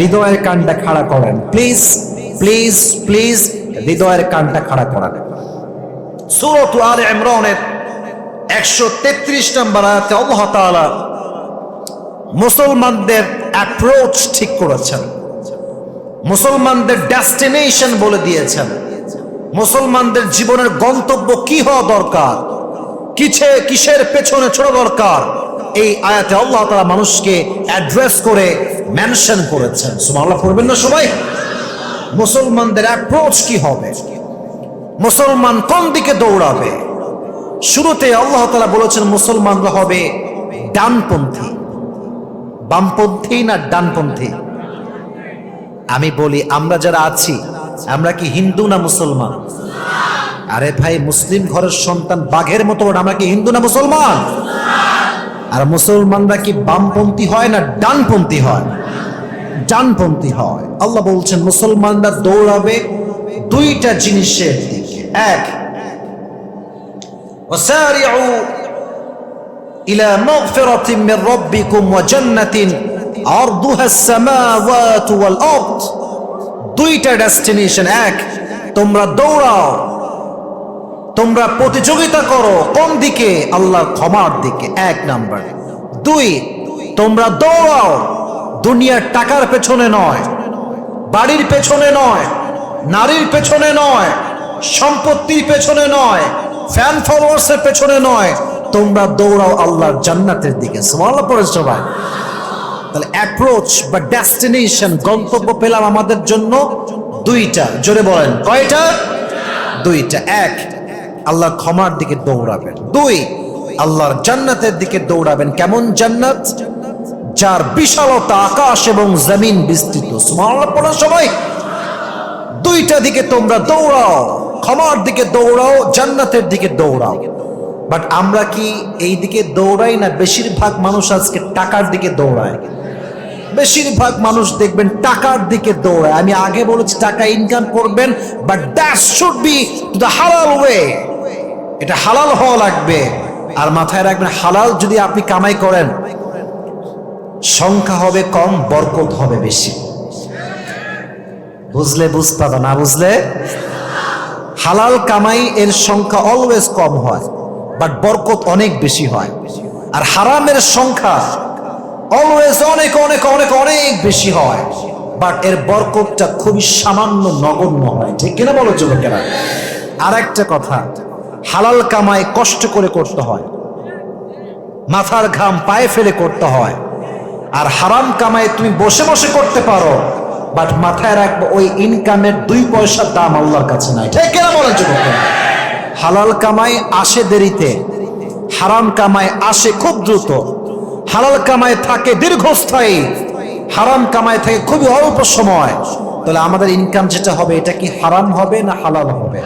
হৃদয়ের কানটা খাড়া করেন। প্লিজ প্লিজ প্লিজ হৃদয়ের কানটা খাড়া করেন। সুরত আল ইমরানের একশো তেত্রিশ নম্বর আয়াতে তাআলা মুসলমানদের অ্যাপ্রোচ ঠিক করেছেন। মুসলমানদের ডেস্টিনেশন বলে দিয়েছেন। মুসলমানদের জীবনের গন্তব্য কি হওয়া দরকার? কিছে, কিসের পেছনে ছোট দরকার? এই আয়াতে আল্লাহ তারা মানুষকে অ্যাড্রেস করে মেনশন করেছেন। সুমাল্লাহ পড়বেন না সবাই? মুসলমানদের অ্যাপ্রোচ কি হবে? মুসলমান কোন দিকে দৌড়াবে? শুরুতে আল্লাহ তালা বলেছেন, মুসলমানরা হবে ডানপন্থী। বামপন্থী না ডানপন্থী? আমি বলি, আমরা যারা আছি, আমরা কি হিন্দু না মুসলমান? আরে ভাই, মুসলিম ঘরের সন্তান বাঘের মতো, আমরা কি হিন্দু না মুসলমান? আর মুসলমানরা কি বামপন্থী হয় না ডানপন্থী হয় ডানপন্থী হয় আল্লাহ বলছেন মুসলমানরা দৌড়াবে দুইটা জিনিসের দিকে এক وسارعوا إلى مغفرة من ربكم وجنة عرضها السماوات والأرض দুইটা ডেস্টিনেশন এক তোমরা দৌড়াও তোমরা প্রতিযোগিতা করো কোন দিকে? আল্লাহর ক্ষমার দিকে। এক নাম্বার। দুই, তোমরা দৌড়াও। দুনিয়ার টাকার পেছনে নয়, বাড়ির পেছনে নয়, নারীর পেছনে নয়, সম্পত্তির পেছনে নয় ফ্যান ফলোয়ার্সের পেছনে নয়। তোমরা দৌড়াও আল্লাহর জান্নাতের দিকে। সুবহানাল্লাহ পড়ে সবাই। তাহলে অ্যাপ্রোচ বা ডেস্টিনেশন গন্তব্য পেলাম আমাদের জন্য দুইটা। জোরে বলেন, কয়টা? দুইটা। এক আল্লাহর ক্ষমার দিকে দৌড়াবেন। দুই, আল্লাহর জান্নাতের দিকে দৌড়াবেন। কেমন জান্নাত? যার বিশালতা আকাশ এবং জমিন বিস্তৃত। সুবহানাল্লাহ পড়া সবাই দুইটা দিকে তোমরা দৌড়াও, ক্ষমার দিকে দৌড়াও, জান্নাতের দিকে দৌড়াও। বাট আমরা কি এই দিকে দৌড়াই না? বেশিরভাগ মানুষ আজকে টাকার দিকে দৌড়ায়। বেশিরভাগ মানুষ দেখবেন টাকার দিকে দৌড়ায়। আমি আগে বলেছি, টাকা ইনকাম করবেন but that should be to the halal way এটা হালাল হওয়া লাগবে। আর মাথায় রাখবেন, হালাল যদি আপনি কামাই করেন, সংখ্যা হবে কম, বরকত হবে বেশি। বুঝলে, বুঝতে না বুঝলে? হালাল কামাই এর সংখ্যা অলওয়েজ কম হয় বাট বরকত অনেক বেশি হয়। আর হারামের সংখ্যা অলওয়েজ অনেক অনেক অনেক অনেক বেশি হয় বাট এর বরকতটা খুবই সামান্য নগণ্য হয়। ঠিক কিনা বলো চলো যুবকেরা? আর একটা কথা হালাল কামাই কষ্ট করে করতে হয়। মাথার ঘাম পায়ে ফেলে করতে হয়। আর হারাম কামাই তুমি বসে বসে করতে পারো বাট মাথায় রাখব ওই ইনকামের দুই পয়সার দাম আল্লাহর কাছে নাই। ঠিক কেন বলেন যুবকেরা হালাল কামাই আসে দেরিতে, হারাম কামাই আসে খুব দ্রুত। হালাল কামাই থাকে দীর্ঘস্থায়ী, হারাম কামাই থাকে খুবই অল্প সময়। তাহলে আমাদের ইনকাম যেটা হবে, এটা কি হারাম হবে না হালাল হবে?